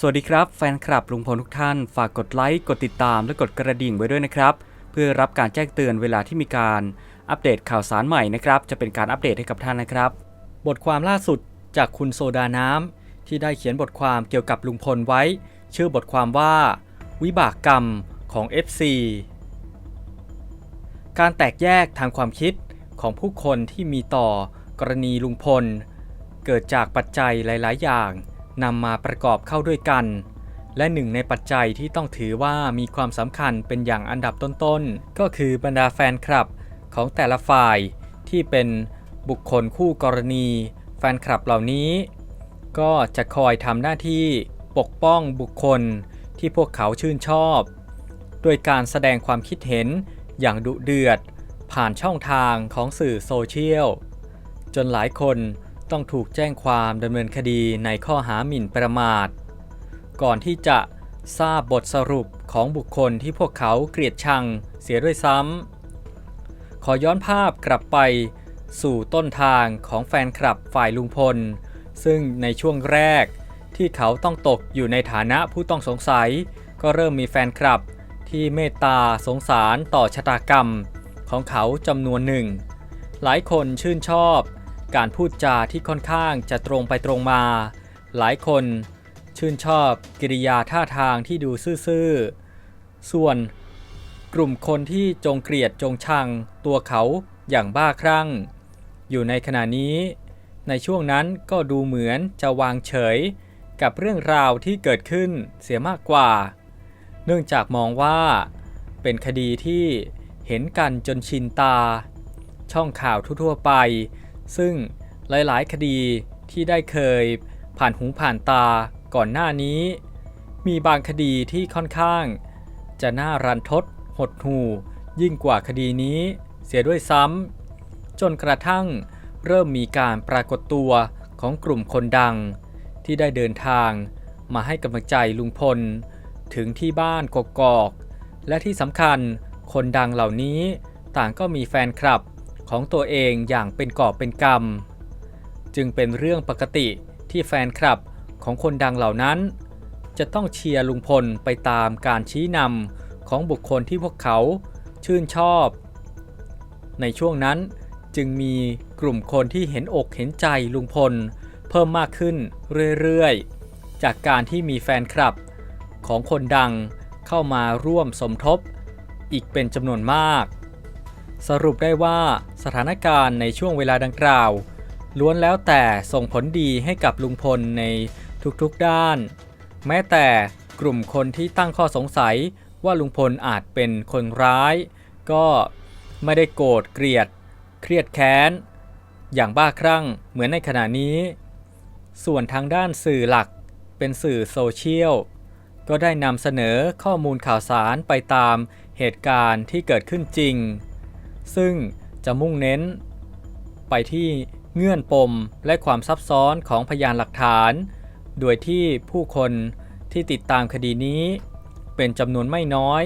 สวัสดีครับแฟนคลับลุงพลทุกท่าน ฝากกดไลค์ กดติดตาม และกดกระดิ่งไว้ด้วยนะครับ เพื่อรับการแจ้งเตือนเวลาที่มีการอัปเดตข่าวสารใหม่นะครับ จะเป็นการอัปเดตให้กับท่านนะครับ บทความล่าสุดจากคุณโซดาน้ำที่ได้เขียนบทความเกี่ยวกับลุงพลไว้ ชื่อบทความว่า วิบากกรรมของ FC การแตกแยกทางความคิดของผู้คนที่มีต่อกรณีลุงพล เกิดจากปัจจัยหลาย ๆ อย่าง นำมาประกอบเข้าด้วยกัน และหนึ่งในปัจจัยที่ต้องถือว่ามีความสำคัญเป็นอย่างอันดับต้นๆ ก็คือบรรดาแฟนคลับของแต่ละฝ่ายที่เป็นบุคคลคู่กรณี แฟนคลับเหล่านี้ ก็จะคอยทำหน้าที่ปกป้องบุคคลที่พวกเขาชื่นชอบ โดยการแสดงความคิดเห็นอย่างดุเดือด ผ่านช่องทางของสื่อโซเชียล จนหลายคน ต้องถูกแจ้งความดำเนินคดีในข้อหาหมิ่นประมาท ก่อนที่จะทราบบทสรุปของบุคคลที่พวกเขาเกลียดชังเสียด้วยซ้ำ ขอย้อนภาพกลับไปสู่ต้นทางของแฟนคลับฝ่ายลุงพล ซึ่งในช่วงแรกที่เขาต้องตกอยู่ในฐานะผู้ต้องสงสัย ก็เริ่มมีแฟนคลับที่เมตตาสงสารต่อชะตากรรม ของเขาจำนวนหนึ่ง หลายคนชื่นชอบ การพูดจาที่ค่อนข้างจะตรงไปตรงมา หลายคนชื่นชอบกิริยาท่าทางที่ดูซื่อๆ ส่วนกลุ่มคนที่จงเกลียดจงชังตัวเขาอย่างบ้าคลั่ง อยู่ในขณะนี้ ในช่วงนั้นก็ดูเหมือนจะวางเฉยกับเรื่องราวที่เกิดขึ้นเสียมากกว่า เนื่องจากมองว่าเป็นคดีที่เห็นกันจนชินตา ช่องข่าวทั่วๆไป ซึ่งหลายๆ คดีที่ได้เคยผ่านหูผ่านตาก่อนหน้านี้ มีบางคดีที่ค่อนข้าง จะน่ารันทด หดหูยิ่งกว่าคดีนี้เสียด้วยซ้ำจนกระทั่งเริ่มมีการปรากฏตัวของกลุ่มคนดัง ที่ได้เดินทางมาให้กำลังใจลุงพล ถึงที่บ้านกกอก และที่สำคัญคนดังเหล่านี้ต่างก็มีแฟนคลับ ของตัวเองอย่างเป็นกอบเป็นกำจึงเป็นเรื่องปกติที่แฟนคลับของคนดังเหล่านั้น จะต้องเชียร์ลุงพลไปตามการชี้นำของบุคคลที่พวกเขาชื่นชอบ ในช่วงนั้นจึงมีกลุ่มคนที่เห็นอกเห็นใจลุงพล เพิ่มมากขึ้นเรื่อยๆ จากการที่มีแฟนคลับของคนดังเข้ามาร่วมสมทบ อีกเป็นจำนวนมาก สรุปได้ว่าสถานการณ์ในช่วงเวลาดังกล่าว ล้วนแล้วแต่ส่งผลดีให้กับลุงพลในทุกๆด้าน แม้แต่กลุ่มคนที่ตั้งข้อสงสัยว่าลุงพลอาจเป็นคนร้าย ก็ไม่ได้โกรธเกลียด เครียดแค้น อย่างบ้าคลั่งเหมือนในขณะนี้ ส่วนทางด้านสื่อหลักเป็นสื่อโซเชียลก็ได้นำเสนอข้อมูลข่าวสารไปตามเหตุการณ์ที่เกิดขึ้นจริง ซึ่งจะมุ่งเน้น ไปที่เงื่อนปมและความซับซ้อนของพยานหลักฐาน โดยที่ผู้คนที่ติดตามคดีนี้ เป็นจำนวนไม่น้อย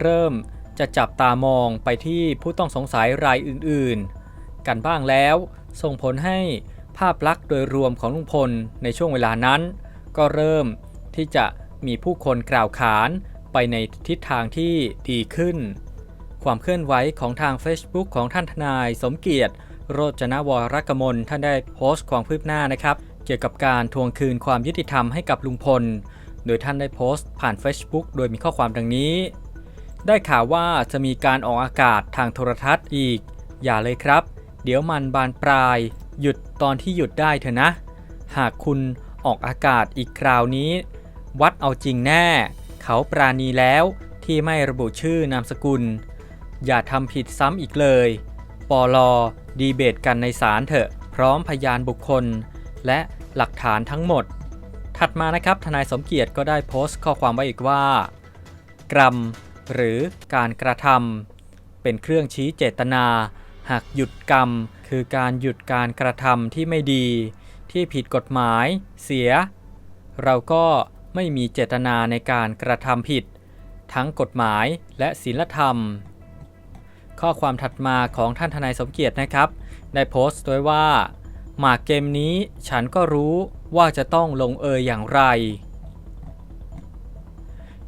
เริ่มจะจับตามองไปที่ผู้ต้องสงสัยรายอื่นๆ กันบ้างแล้วส่งผลให้ภาพลักษณ์โดยรวมของลุงพลในช่วงเวลานั้น ก็เริ่มที่จะมีผู้คนกล่าวขานไปในทิศทางที่ดีขึ้น ความเคลื่อนไหวของทาง Facebook ของท่านทนาย สมเกียรติ โรจนวรกมลท่านได้โพสต์ความคืบหน้านะครับ เกี่ยวกับการทวงคืนความยุติธรรมให้กับลุงพล โดยท่านได้โพสต์ผ่าน Facebook โดยมีข้อความดังนี้ ได้ข่าวว่าจะมีการออกอากาศทางโทรทัศน์อีก อย่าเลยครับ เดี๋ยวมันบานปลาย หยุดตอนที่หยุดได้เถอะนะ หากคุณออกอากาศอีกคราวนี้ วัดเอาจริงแน่ เขาปราณีแล้วที่ไม่ระบุชื่อนามสกุล อย่าทำผิดซ้ำอีกเลยปอลอดีเบตกันในศาลเถอะ พร้อมพยานบุคคล และหลักฐานทั้งหมด ถัดมานะครับทนายสมเกียรติก็ได้โพสต์ข้อความไว้อีกว่า กรรม หรือการกระทำเป็นเครื่องชี้เจตนา หากหยุดกรรม คือการหยุดการกระทำที่ไม่ดี ที่ผิดกฎหมาย เสีย เราก็ไม่มีเจตนาในการกระทำผิด ทั้งกฎหมายและศีลธรรม ข้อความถัดมาของท่านทนายสมเกียรตินะครับ ได้โพสต์ไว้ว่าหมากเกมนี้ฉันก็รู้ว่าจะต้องลงเอยอย่างไร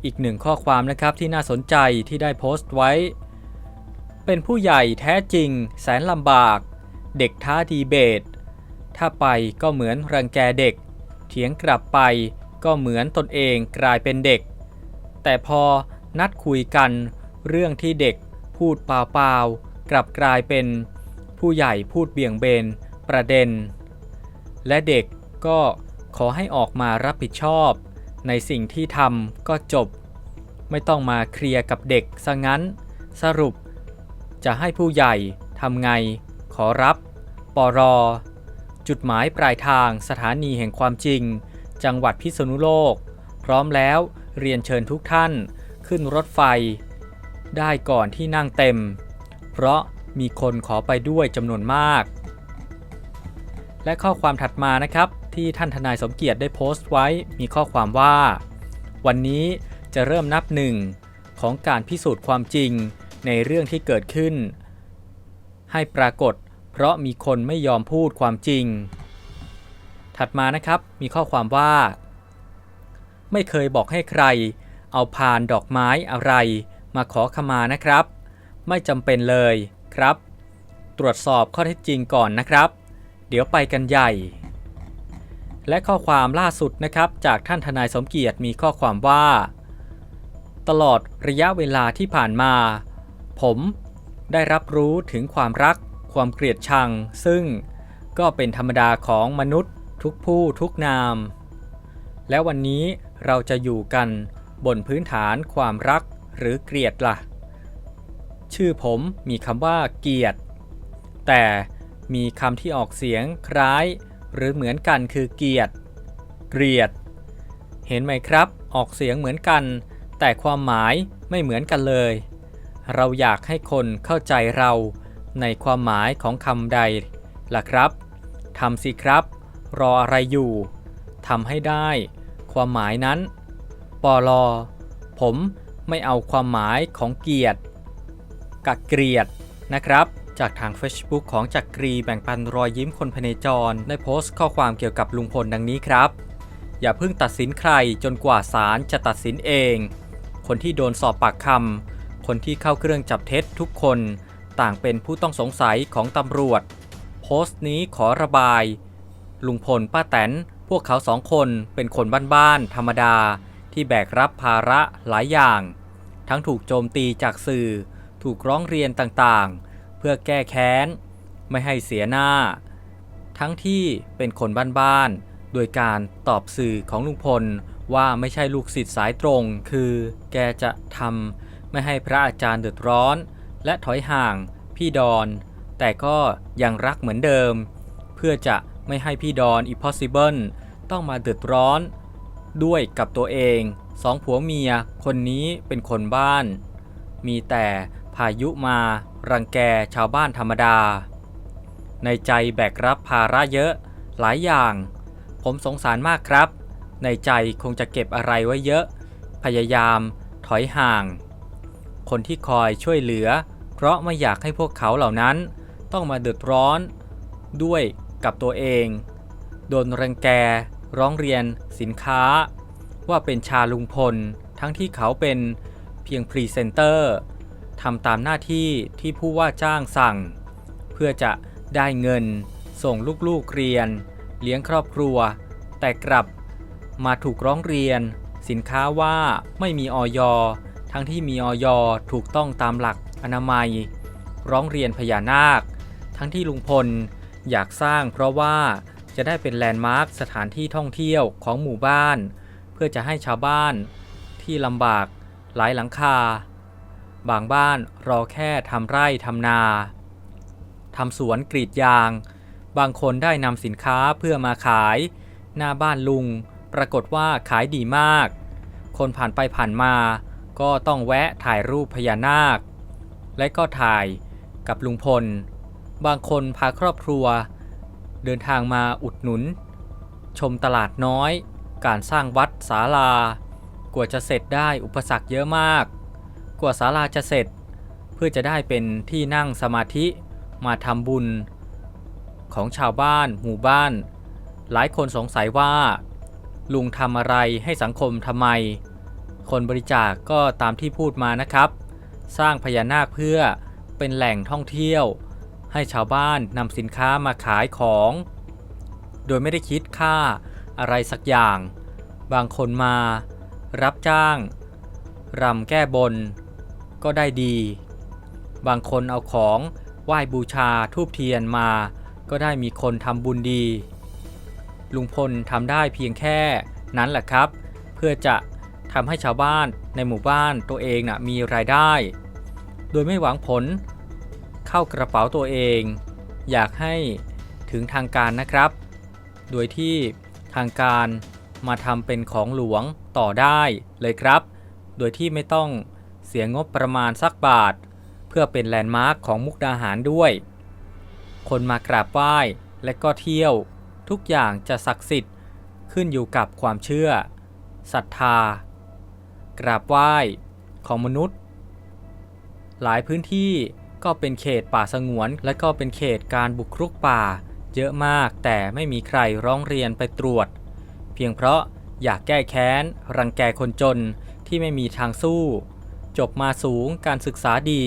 อีกหนึ่งข้อความนะครับที่น่าสนใจที่ได้โพสต์ไว้ เป็นผู้ใหญ่แท้จริง แสนลำบาก เด็กท้าดีเบต ถ้าไปก็เหมือนรังแกเด็ก เถียงกลับไปก็เหมือนตนเองกลายเป็นเด็ก แต่พอนัดคุยกันเรื่องที่เด็ก พูดเปล่าๆ กลับกลายเป็นผู้ใหญ่พูดเบี่ยงเบนประเด็น และเด็กก็ขอให้ออกมารับผิดชอบ ในสิ่งที่ทำก็จบ ไม่ต้องมาเคลียร์กับเด็กซะงั้น สรุป จะให้ผู้ใหญ่ทำไง ขอรับ ปรจุดหมายปลายทางสถานีแห่งความจริง จังหวัดพิษณุโลก พร้อมแล้วเรียนเชิญทุกท่านขึ้นรถไฟ ได้ก่อนที่นั่งเต็ม เพราะมีคนขอไปด้วยจำนวนมาก และข้อความถัดมานะครับ ที่ท่านทนายสมเกียรติได้โพสต์ไว้มีข้อความว่า วันนี้จะเริ่มนับหนึ่งของการพิสูจน์ความจริงในเรื่องที่เกิดขึ้น ให้ปรากฏ เพราะมีคนไม่ยอมพูดความจริง ถัดมานะครับมีข้อความว่า ไม่เคยบอกให้ใคร เอาพานดอกไม้อะไร มาขอขมานะครับ ไม่จำเป็นเลยครับ ตรวจสอบข้อเท็จจริงก่อนนะครับ เดี๋ยวไปกันใหญ่ และข้อความล่าสุดนะครับจากท่านทนายสมเกียรติมีข้อความว่า ตลอดระยะเวลาที่ผ่านมา ผมได้รับรู้ถึงความรัก ความเกลียดชัง ซึ่งก็เป็นธรรมดาของมนุษย์ทุกผู้ทุกนาม และวันนี้เราจะอยู่กันบนพื้นฐานความรัก หรือเกลียดละ่ะ ชื่อผมมีคำว่าเกลียดแต่มีคำที่ออกเสียงคล้าย หรือเหมือนกันคือเกลียดเกลียด เห็นไหมครับ ออกเสียงเหมือนกัน แต่ความหมายไม่เหมือนกันเลย เราอยากให้คนเข้าใจเราในความหมายของคำใดล่ะครับทำสิครับ รออะไรอยู่ทำให้ได้ ความหมายนั้นปลอผม ไม่เอาความหมายของเกียรติกับเกลียดนะครับจากทาง Facebook ของจักรีแบ่งปันรอยยิ้มคนพเนจร ได้โพสต์ข้อความเกี่ยวกับลุงพลดังนี้ครับ อย่าเพิ่งตัดสินใครจนกว่าศาลจะตัดสินเอง คนที่โดนสอบปากคำคนที่เข้าเครื่องจับเท็จทุกคนต่างเป็นผู้ต้องสงสัยของตำรวจ โพสต์นี้ขอระบาย ลุงพลป้าแตน พวกเขาสองคนเป็นคนบ้านๆธรรมดา ที่แบกรับภาระหลายอย่าง ทั้งถูกโจมตีจากสื่อ ถูกร้องเรียนต่างๆ เพื่อแก้แค้น ไม่ให้เสียหน้า ทั้งที่เป็นคนบ้านๆ โดยการตอบสื่อของลุงพลว่าไม่ใช่ลูกศิษย์สายตรง คือแกจะทำไม่ให้พระอาจารย์เดือดร้อน และถอยห่างพี่ดอน แต่ก็ยังรักเหมือนเดิม เพื่อจะไม่ให้พี่ดอน impossible ต้องมาเดือดร้อน ด้วยกับตัวเองสองผัวเมียคนนี้เป็นคนบ้าน มีแต่พายุมา รังแกชาวบ้านธรรมดา ในใจแบกรับภาระเยอะ หลายอย่าง ผมสงสารมากครับ ในใจคงจะเก็บอะไรไว้เยอะ พยายามถอยห่าง คนที่คอยช่วยเหลือ เพราะไม่อยากให้พวกเขาเหล่านั้น ต้องมาเดือดร้อน ด้วยกับตัวเอง โดนรังแก ร้องเรียนสินค้า ว่าเป็นชาลุงพล ทั้งที่เขาเป็นเพียงพรีเซนเตอร์ทำตามหน้าที่ที่ผู้ว่าจ้างสั่ง เพื่อจะได้เงิน ส่งลูกๆเรียน เลี้ยงครอบครัว แต่กลับมาถูกร้องเรียน สินค้าว่าไม่มีออยทั้งที่มีออยถูกต้องตามหลักอนามัย ร้องเรียนพญานาค ทั้งที่ลุงพลอยากสร้างเพราะว่า จะได้เป็นแลนด์มาร์คสถานที่ท่องเที่ยวของหมู่บ้าน เพื่อจะให้ชาวบ้านที่ลำบากหลายหลังคา บางบ้านรอแค่ทำไร่ทำนาทำสวนกรีดยาง บางคนได้นำสินค้าเพื่อมาขาย หน้าบ้านลุง ปรากฏว่าขายดีมาก คนผ่านไปผ่านมา ก็ต้องแวะถ่ายรูปพญานาค และก็ถ่ายกับลุงพล บางคนพาครอบครัว เดินทางมาอุดหนุน ชมตลาดน้อย การสร้างวัดศาลา กว่าจะเสร็จได้อุปสรรคเยอะมาก กว่าศาลาจะเสร็จ เพื่อจะได้เป็นที่นั่งสมาธิมาทำบุญ ของชาวบ้าน หมู่บ้าน หลายคนสงสัยว่า ลุงทำอะไรให้สังคมทำไม คนบริจาคก็ตามที่พูดมานะครับ สร้างพญานาคเพื่อเป็นแหล่งท่องเที่ยว ให้ชาวบ้านนำสินค้ามาขายของ โดยไม่ได้คิดค่าอะไรสักอย่าง บางคนมารับจ้างรำแก้บน ก็ได้ดี บางคนเอาของไหว้บูชาทูบเทียนมา ก็ได้มีคนทำบุญดี ลุงพลทำได้เพียงแค่นั้นแหละครับ เพื่อจะทำให้ชาวบ้านในหมู่บ้านตัวเองนะมีรายได้ โดยไม่หวังผล เข้ากระเป๋าตัวเอง อยากให้ถึงทางการนะครับ โดยที่ทางการมาทำเป็นของหลวงต่อได้เลยครับ โดยที่ไม่ต้องเสียงบประมาณสักบาท เพื่อเป็นแลนด์มาร์คของมุกดาหารด้วย คนมากราบไหว้และก็เที่ยวทุกอย่างจะศักดิ์สิทธิ์ขึ้นอยู่กับความเชื่อศรัทธา กราบไหว้ของมนุษย์ หลายพื้นที่ ก็เป็นเขตป่าสงวน และก็เป็นเขตการบุกรุกป่า เยอะมากแต่ไม่มีใครร้องเรียนไปตรวจ เพียงเพราะอยากแก้แค้น รังแกคนจนที่ไม่มีทางสู้ จบมาสูงการศึกษาดี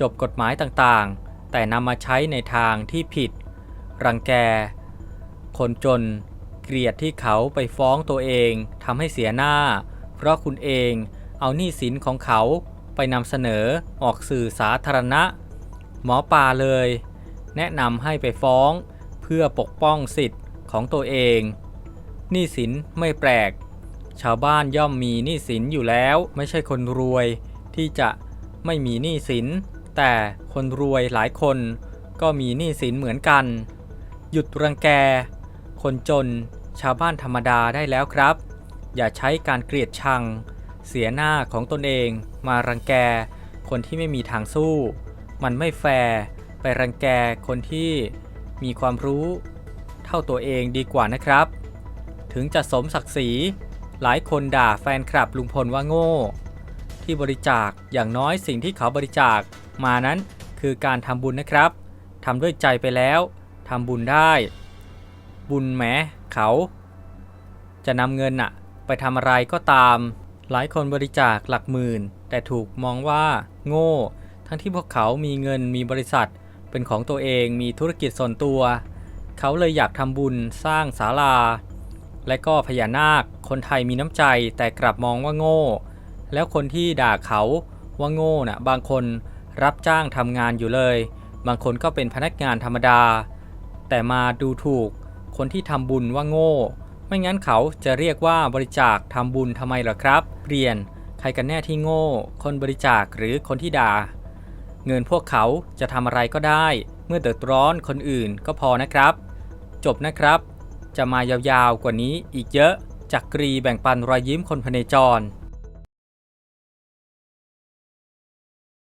จบกฎหมายต่างๆ แต่นำมาใช้ในทางที่ผิด รังแก คนจน เกลียดที่เขาไปฟ้องตัวเองทำให้เสียหน้า เพราะคุณเองเอาหนี้สินของเขา ไปนำเสนอออกสื่อสาธารณะ หมอปลาเลย แนะนำให้ไปฟ้องเพื่อปกป้องสิทธิ์ของตัวเองหนี้สินไม่แปลก ชาวบ้านย่อมมีหนี้สินอยู่แล้วไม่ใช่คนรวยที่จะไม่มีหนี้สิน แต่คนรวยหลายคนก็มีหนี้สินเหมือนกัน หยุดรังแก คนจนชาวบ้านธรรมดาได้แล้วครับ อย่าใช้การเกลียดชัง เสียหน้าของตนเอง มารังแก คนที่ไม่มีทางสู้ มันไม่แฟร์ไปรังแกคนที่มีความรู้ เท่าตัวเองดีกว่านะครับ ถึงจะสมศักดิ์ศรีหลายคนด่าแฟนคลับลุงพลว่าโง่ ที่บริจาคอย่างน้อยสิ่งที่เขาบริจาคมานั้นคือการทำบุญนะครับทำด้วยใจไปแล้วทำบุญได้ บุญแหมเขา จะนำเงินน่ะ ไปทำอะไรก็ตาม หลายคนบริจาคหลักหมื่น แต่ถูกมองว่า โง่ ทั้งที่พวกเขามีเงินมีบริษัท เป็นของตัวเองมีธุรกิจส่วนตัว เขาเลยอยากทำบุญสร้างศาลา และก็พญานาค คนไทยมีน้ำใจแต่กลับมองว่าโง่ แล้วคนที่ด่าเขาว่าโง่น่ะบางคนรับจ้างทำงานอยู่เลย บางคนก็เป็นพนักงานธรรมดา แต่มาดูถูกคนที่ทำบุญว่าโง่ ไม่งั้นเขาจะเรียกว่าบริจาคทำบุญทำไมล่ะครับเปลี่ยน ใครกันแน่ที่โง่ คนบริจาคหรือคนที่ด่า เงินพวกเขาจะทำอะไรก็ได้ เมื่อเดือดร้อนคนอื่นก็พอนะครับ จบนะครับ จะมายาวๆกว่านี้อีกเยอะจากกรีแบ่งปันรอยยิ้มคนพเนจร